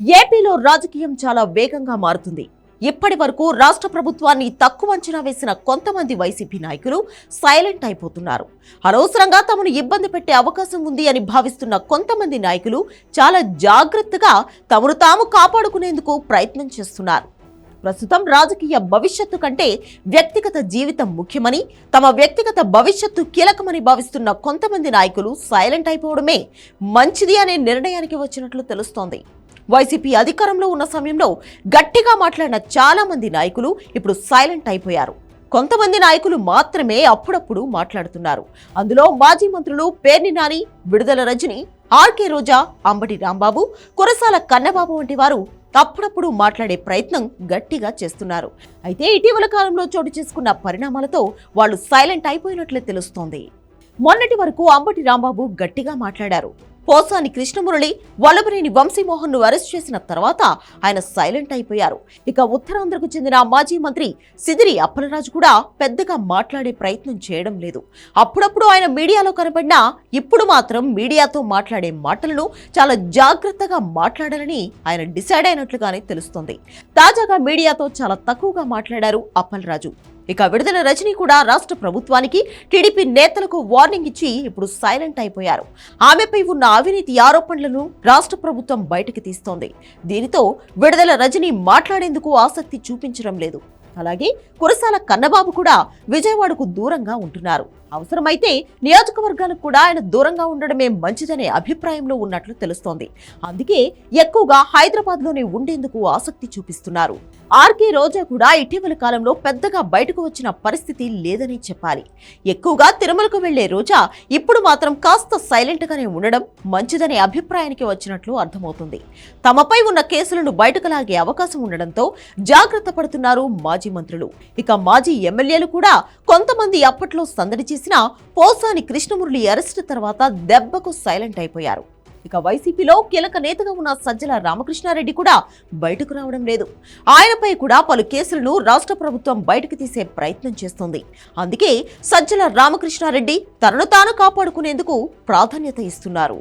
ఏపీలో రాజకీయం చాలా వేగంగా మారుతుంది. ఇప్పటి వరకు రాష్ట్ర ప్రభుత్వాన్ని తక్కువ అంచనా వేసిన కొంతమంది వైసీపీ నాయకులు సైలెంట్ అయిపోతున్నారు. అనవసరంగా తమను ఇబ్బంది పెట్టే అవకాశం ఉంది అని భావిస్తున్న కొంతమంది నాయకులు చాలా జాగ్రత్తగా తమను తాము కాపాడుకునేందుకు ప్రయత్నం చేస్తున్నారు. ప్రస్తుతం రాజకీయ భవిష్యత్తు కంటే వ్యక్తిగత జీవితం ముఖ్యమని తమ వ్యక్తిగత భవిష్యత్తు కీలకమని భావిస్తున్న కొంతమంది నాయకులు సైలెంట్ అయిపోవడమే మంచిది అనే నిర్ణయానికి వచ్చినట్లు తెలుస్తోంది. వైసీపీ అధికారంలో ఉన్న సమయంలో గట్టిగా మాట్లాడిన చాలామంది నాయకులు ఇప్పుడు సైలెంట్ అయిపోయారు. కొంతమంది నాయకులు మాత్రమే అప్పుడప్పుడు మాట్లాడుతున్నారు. అందులో మాజీ మంత్రులు పేర్ని నాని విడుదల రజని ఆర్కే రోజా అంబటి రాంబాబు కురసాల కన్నబాబు వంటి వారు అప్పుడప్పుడు మాట్లాడే ప్రయత్నం గట్టిగా చేస్తున్నారు. అయితే ఇటీవల కాలంలో చోటు చేసుకున్న పరిణామాలతో వాళ్ళు సైలెంట్ అయిపోయినట్లే తెలుస్తోంది. మొన్నటి వరకు అంబటి రాంబాబు గట్టిగా మాట్లాడారు. పోసాని కృష్ణమురళి వల్లభనేని వంశీమోహన్ను అరెస్ట్ చేసిన తర్వాత ఆయన సైలెంట్ అయిపోయారు. ఇక ఉత్తరాంధ్రకు చెందిన మాజీ మంత్రి సిదిరి అప్పలరాజు కూడా పెద్దగా మాట్లాడే ప్రయత్నం చేయడం లేదు. అప్పుడప్పుడు ఆయన మీడియాలో కనబడినా ఇప్పుడు మాత్రం మీడియాతో మాట్లాడే మాటలను చాలా జాగ్రత్తగా మాట్లాడాలని ఆయన డిసైడ్ అయినట్లుగానే తెలుస్తోంది. తాజాగా మీడియాతో చాలా తక్కువగా మాట్లాడారు అప్పలరాజు. ఇక విడుదల రజని కూడా రాష్ట్ర ప్రభుత్వానికి టీడీపీ నేతలకు వార్నింగ్ ఇచ్చి ఇప్పుడు సైలెంట్ అయిపోయారు. ఆమెపై ఉన్న అవినీతి ఆరోపణలను రాష్ట్ర ప్రభుత్వం బయటకు తీస్తోంది. దీనితో విడుదల రజని మాట్లాడేందుకు ఆసక్తి చూపించడం లేదు. అలాగే కురసాల కన్నబాబు కూడా విజయవాడకు దూరంగా ఉంటున్నారు. అవసరమైతే నియోజకవర్గాలకు కూడా ఆయన దూరంగా ఉండడమే మంచిదనే అభిప్రాయంలో ఉన్నట్లు తెలుస్తోంది. అందుకే ఎక్కువగా హైదరాబాద్లోనే ఉండేందుకు ఆసక్తి చూపిస్తున్నారు. ఆర్కే రోజా కూడా ఇటీవల కాలంలో పెద్దగా బయటకు వచ్చిన పరిస్థితి లేదని చెప్పాలి. ఎక్కువగా తిరుమలకు వెళ్ళే రోజా ఇప్పుడు మాత్రం కాస్త సైలెంట్గానే ఉండడం మంచిదనే అభిప్రాయానికి వచ్చినట్లు అర్థమవుతుంది. తమపై ఉన్న కేసులను బయటకు లాగే అవకాశం ఉండడంతో జాగ్రత్త పడుతున్నారు మాజీ మంత్రులు. ఇక మాజీ ఎమ్మెల్యేలు కూడా కొంతమంది అప్పట్లో సందడి చేసిన పోసాని కృష్ణమురళి అరెస్టు తర్వాత దెబ్బకు సైలెంట్ అయిపోయారు. ఇక వైసీపీలో కీలక నేతగా ఉన్న సజ్జల రామకృష్ణారెడ్డి కూడా బయటకు రావడం లేదు. ఆయనపై కూడా పలు కేసులను రాష్ట్ర ప్రభుత్వం బయటకు తీసే ప్రయత్నం చేస్తోంది. అందుకే సజ్జల రామకృష్ణారెడ్డి తనను తాను కాపాడుకునేందుకు ప్రాధాన్యత ఇస్తున్నారు.